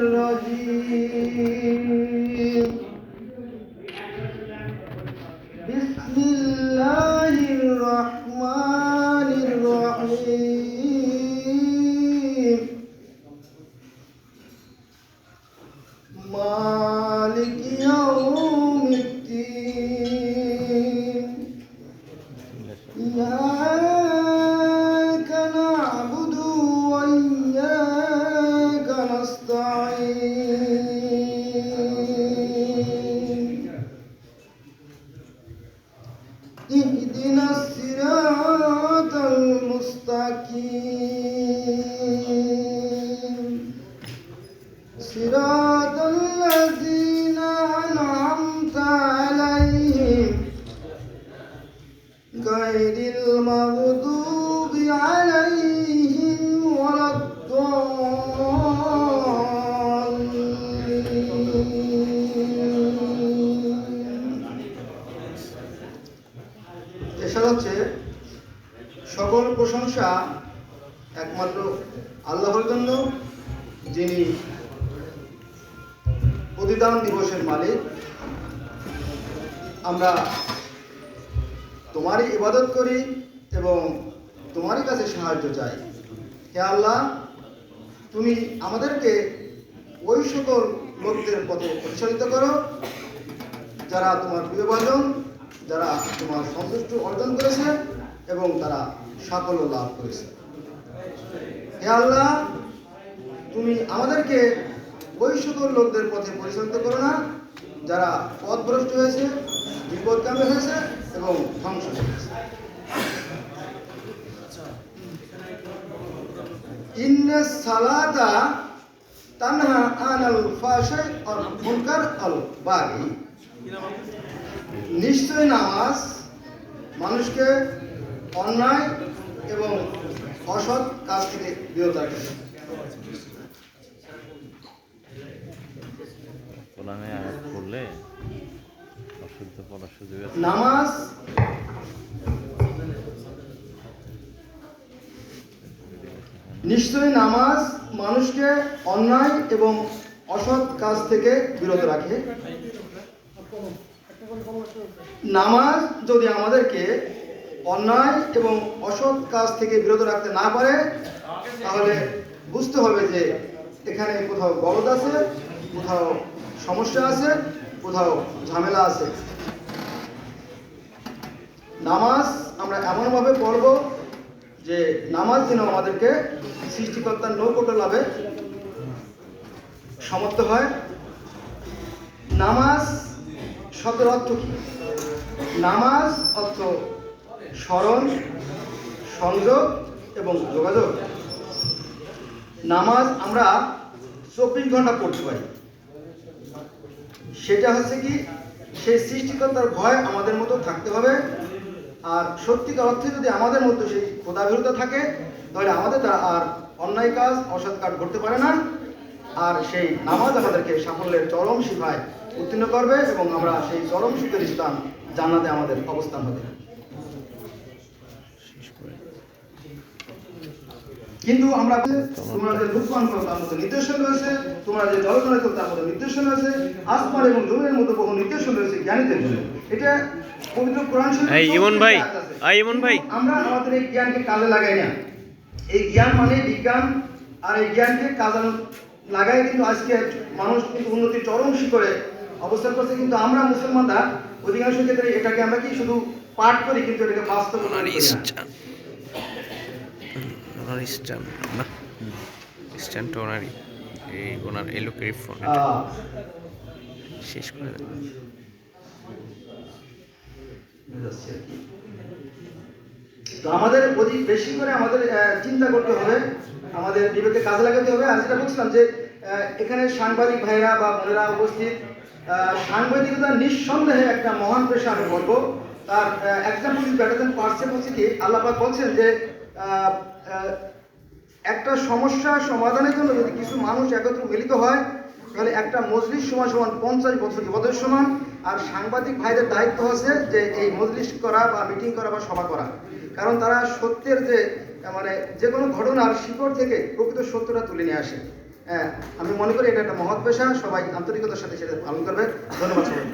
الرجيم এসব হচ্ছে সকল প্রশংসা একমাত্র আল্লাহর জন্য, যিনি প্রতিদান দিবসের মালিক। আমরা তোমারই ইবাদত করি এবং তোমারই কাছে সাহায্য চাই। হে আল্লাহ, তুমি আমাদেরকে ওই সকল লোকদের পথে পরিচালিত করো, যারা তোমার প্রিয়ভাজন যারা তোমার সন্তুষ্ট অর্জন করেছে এবং তারা সাফল্য লাভ করেছে। হে আল্লাহ, তুমি আমাদেরকে ওই লোকদের পথে পরিচালিত করো না, যারা পথভ্রষ্ট হয়েছে বিপদকামী হয়েছে এবং ধ্বংস হয়েছে ইন্না সালাতা তানহা আনাল ফাশাই আল মুনকার আল বাগি। নিশ্চয় নামাজ মানুষকে অন্যায় এবং অসৎ কাজ থেকে বিরত রাখে। নামাজ নিশ্চয়ই নামাজ মানুষকে অন্যায় এবং অসৎ কাজ থেকে বিরত রাখে। নামাজ যদি আমাদেরকে অন্যায় এবং অসৎ কাজ থেকে বিরত রাখতে না পারে, তাহলে বুঝতে হবে যে এখানে কোথাও গরদ আছে, কোথাও সমস্যা আছে, কোথাও ঝামেলা আছে। নামাজ আমরা এমনভাবে পড়ব যে নামাজ যেন আমাদেরকে সৃষ্টিকর্তার নৌকট লাভে সমর্থ হয়। নামাজ শব্দের অর্থ কি? নামাজ অর্থ স্মরণ, সংযোগ এবং যোগাযোগ। নামাজ আমরা চব্বিশ ঘণ্টা পড়তে পারি। সেটা হচ্ছে কি, সেই সৃষ্টিকর্তার ভয় আমাদের মতো থাকতে হবে। আর সত্যিকার অর্থে যদি আমাদের মধ্যে সেই খোদাবিরতা থাকে, তাহলে আমাদের দ্বারা আর অন্যায় কাজ, অসৎ কাজ করতে পারে না। আর সেই নামাজ আমাদেরকে সাফল্যের চরম শিখায় উত্তীর্ণ করবে এবং আমরা সেই চরম সুখের স্থান জান্নাতে আমাদের অবস্থান হবে। কিন্তু আমরা তোমরা যে লুৎফান করো তার মধ্যে নির্দেশন রয়েছে তোমরা যে জলচনা করো তার মধ্যে নির্দেশন রয়েছে আসমান এবং জমিনের মধ্যে বহু নির্দেশন রয়েছে জ্ঞানীদের এটা পবিত্র কোরআন শরীফে এই ইমন ভাই, এই ইমন ভাই। আমরা আমাদের এই জ্ঞানকে কাজে লাগাই না। এই জ্ঞান মানে বিজ্ঞান আর এই জ্ঞানকে কাজে লাগাই কিন্তু আজকে মানুষ কিন্তু উন্নতির চরম শিখরে অবস্থান করছে কিন্তু আমরা মুসলমানরা অধিকাংশ ক্ষেত্রে এটাকে আমরা কি শুধু পাঠ করি কিন্তু এটাকে বাস্তব এই ওনার এই লোকের ফোন শেষ করে। তো আমাদের অধিক বেশি করে আমাদের চিন্তা করতে হবে আমাদের বিবেকে কাজে লাগাতে হবে। আর যেটা বলছিলাম যে এখানে সাংবাদিক ভাইরা বা বোনেরা উপস্থিত। সাংবাদিকতা নিঃসন্দেহে একটা মহান পেশা আমি বলব। তার এক্সাম্পল বেটার দেন পার্সেপ হচ্ছে আল্লাপাক বলছেন যে একটা সমস্যা সমাধানের জন্য যদি কিছু মানুষ একত্র মিলিত হয়, তাহলে একটা মজলিস সমান সমান পঞ্চাশ বছর ইবাদতের সমান। আর সাংবাদিক ভাইদের দায়িত্ব হচ্ছে যে এই মজলিস করা বা মিটিং করা বা সভা করা। কারণ তারা সত্যের যে মানে যে কোনো ঘটনার শিকড় থেকে প্রকৃত সত্যটা তুলে নিয়ে আসে। আমি মনে করি এটা একটা মহৎ পেশা। সবাই আন্তরিকতার সাথে সেটা পালন করবে। ধন্যবাদ সবাই